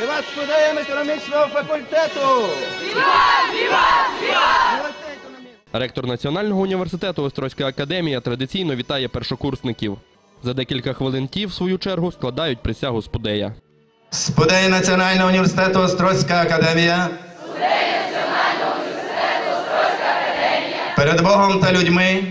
Віват студентам економічного факультету! Ректор Національного університету Острозька академія традиційно вітає першокурсників. За декілька хвилин ті, в свою чергу, складають присягу спудея. Спудеї Національного університету Острозька академія. Перед Богом та людьми.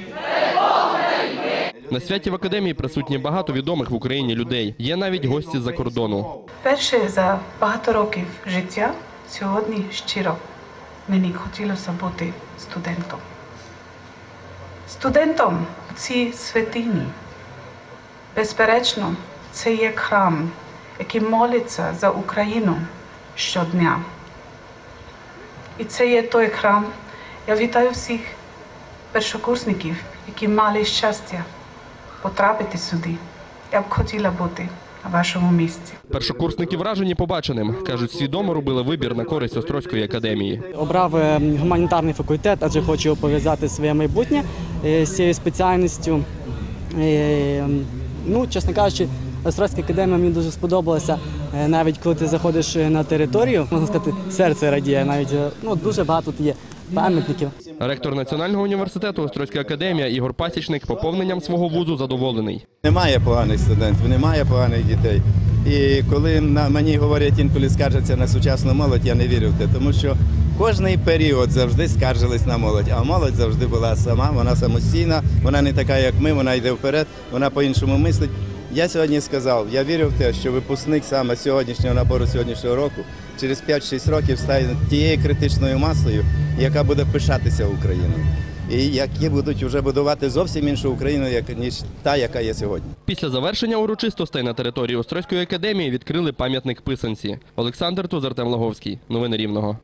На святі в академії присутні багато відомих в Україні людей. Є навіть гості з-за кордону. Перше за багато років життя сьогодні щиро мені хотілося бути студентом. Студентом в цій святині. Безперечно, це є храм, який молиться за Україну щодня. І це є той храм. Я вітаю всіх першокурсників, які мали щастя потрапити сюди. Я б хотіла бути на вашому місці. Першокурсники вражені побаченим. Кажуть, свідомо робили вибір на користь Острозької академії. Обрав е, гуманітарний факультет, адже хочу пов'язати своє майбутнє е, з цією спеціальністю. Е, Ну, чесно кажучи, Острозька академія мені дуже сподобалася. Навіть коли ти заходиш на територію, можна сказати, серце радіє. Навіть ну, дуже багато тут є пам'ятників. Ректор Національного університету Острозька академія Ігор Пасічник поповненням свого вузу задоволений. Немає поганих студентів, немає поганих дітей. І коли на мені говорять інколи скаржаться на сучасну молодь, я не вірю в те, тому що кожний період завжди скаржились на молодь, а молодь завжди була сама, вона самостійна, вона не така, як ми, вона йде вперед, вона по-іншому мислить. Я сьогодні сказав, я вірю в те, що випускник саме сьогоднішнього набору сьогоднішнього року через 5-6 років стане тією критичною масою, яка буде пишатися Україною. І які будуть вже будувати зовсім іншу Україну, як ніж та, яка є сьогодні. Після завершення урочистостей на території Острозької академії відкрили пам'ятник писанці. Олександр Тузартем Логовський. Новини Рівного.